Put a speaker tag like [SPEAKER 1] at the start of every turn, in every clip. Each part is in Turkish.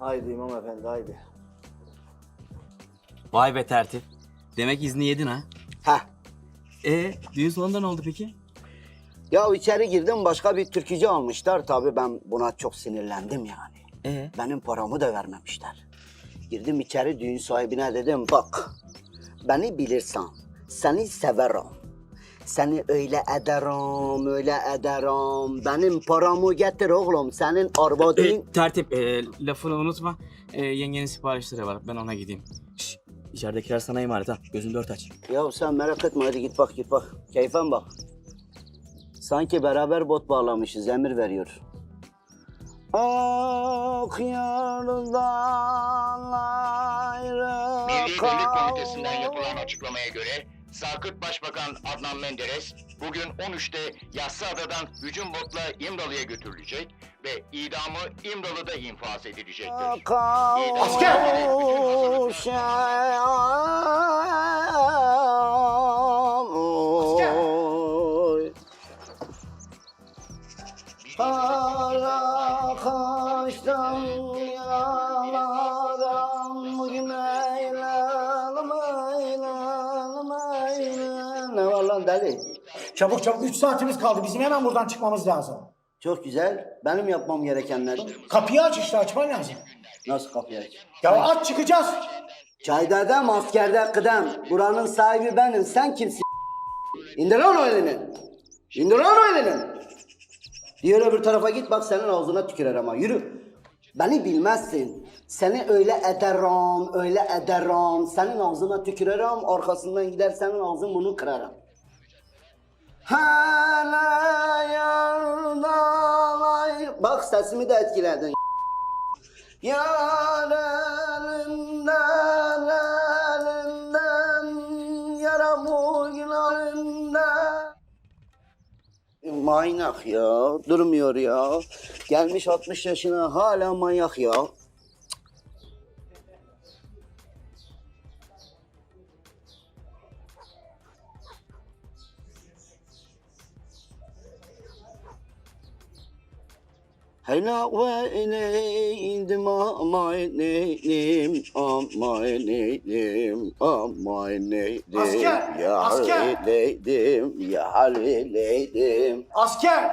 [SPEAKER 1] Haydi İmam Efendi haydi.
[SPEAKER 2] Vay be tertip. Demek izni yedin ha.
[SPEAKER 1] Heh.
[SPEAKER 2] E düğün salonunda ne oldu peki?
[SPEAKER 1] Ya içeri girdim başka bir türkücü almışlar. Tabii ben buna çok sinirlendim yani.
[SPEAKER 2] E
[SPEAKER 1] Benim paramı da vermemişler. Girdim içeri düğün sahibine dedim bak beni bilirsen seni severim. Seni öyle ederim, öyle ederim. Benim paramı getir oğlum. Senin arvadın...
[SPEAKER 2] E, tertip e, lafını unutma. E, yengenin siparişleri var. Ben ona gideyim. Şş, içeridekiler sana emanet ha. Gözünü dört aç.
[SPEAKER 1] Ya sen merak etme hadi git bak git bak. Keyfen bak. Sanki beraber bot bağlamışız emir veriyor. Ah yardan ayrı
[SPEAKER 3] Milli Birlik
[SPEAKER 1] kal-
[SPEAKER 3] Komitesi'nden yapılan açıklamaya göre Sakıt Başbakan Adnan Menderes bugün 13'te Yassıada'dan hücum botla İmralı'ya götürülecek ve idamı İmralı'da infaz edilecektir.
[SPEAKER 1] Asker! Asker! Kaçtan lan deli?
[SPEAKER 4] Çabuk çabuk 3 saatimiz kaldı. Bizim hemen buradan çıkmamız lazım.
[SPEAKER 1] Çok güzel. Benim yapmam gerekenler.
[SPEAKER 4] Kapıyı aç işte açman lazım.
[SPEAKER 1] Nasıl kapıyı aç?
[SPEAKER 4] Ya aç çıkacağız.
[SPEAKER 1] Çaydadem, askerde kıdem. Buranın sahibi benim. Sen kimsin? İndir lan o elini. İndir lan o elini. Diğer öbür tarafa git bak senin ağzına tükürer ama yürü. Beni bilmezsin. Seni öyle ederim, öyle ederim. Senin ağzına tükürerim, arkasından gider senin ağzın bunu kırarım. Hala yardan Bak sesimi de etkiledin. Yar elinden, elinden, yaramı günahından. Manyak ya, durmuyor ya. Gelmiş 60 yaşına hala manyak ya. Hela ve neydim aman neydim aman neydim aman neydim
[SPEAKER 4] Asker,
[SPEAKER 1] ya
[SPEAKER 4] asker.
[SPEAKER 1] neydim ya neydim
[SPEAKER 4] Asker.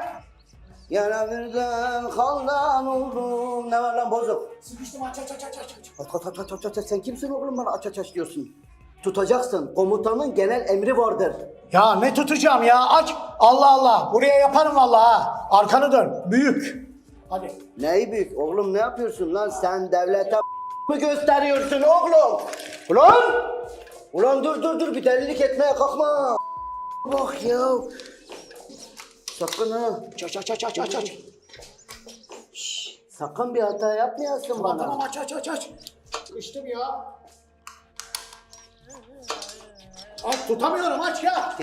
[SPEAKER 1] Yara birden haldan oldum ne var lan bozuk
[SPEAKER 4] Sıkıştım aç aç aç aç aç.
[SPEAKER 1] Aç aç aç aç aç aç sen kimsin oğlum bana aç aç aç diyorsun Tutacaksın komutanın genel emri vardır
[SPEAKER 4] Ya ne tutacağım ya aç. Allah Allah. Buraya yaparım vallahi ha. Arkanı dön. Büyük. Hadi.
[SPEAKER 1] Neyi büyük oğlum ne yapıyorsun lan sen devlete mı gösteriyorsun oğlum? Ulan! Ulan dur dur dur bir delilik etmeye kalkma. Bak ya. Sakın ha.
[SPEAKER 4] Aç aç aç aç aç aç. aç.
[SPEAKER 1] Sakın bir hata yapmayasın bana.
[SPEAKER 4] tamam aç aç aç aç. Sıkıştım ya. Aç tutamıyorum aç ya.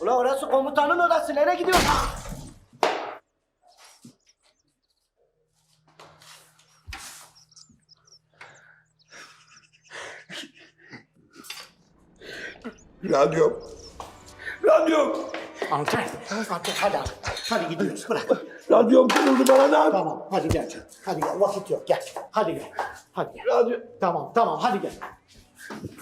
[SPEAKER 1] Ulan orası komutanın odası nereye gidiyorsun?
[SPEAKER 5] Radyom. Radyom.
[SPEAKER 4] Anker. Anker hadi hadi. Hadi gidiyoruz bırak.
[SPEAKER 5] Radyom kırıldı bana ne yap?
[SPEAKER 4] Tamam hadi gel. Hadi gel vakit yok gel. Hadi gel. Hadi gel.
[SPEAKER 5] Radyo.
[SPEAKER 4] Tamam tamam hadi gel.
[SPEAKER 5] Ne yapıyorsun?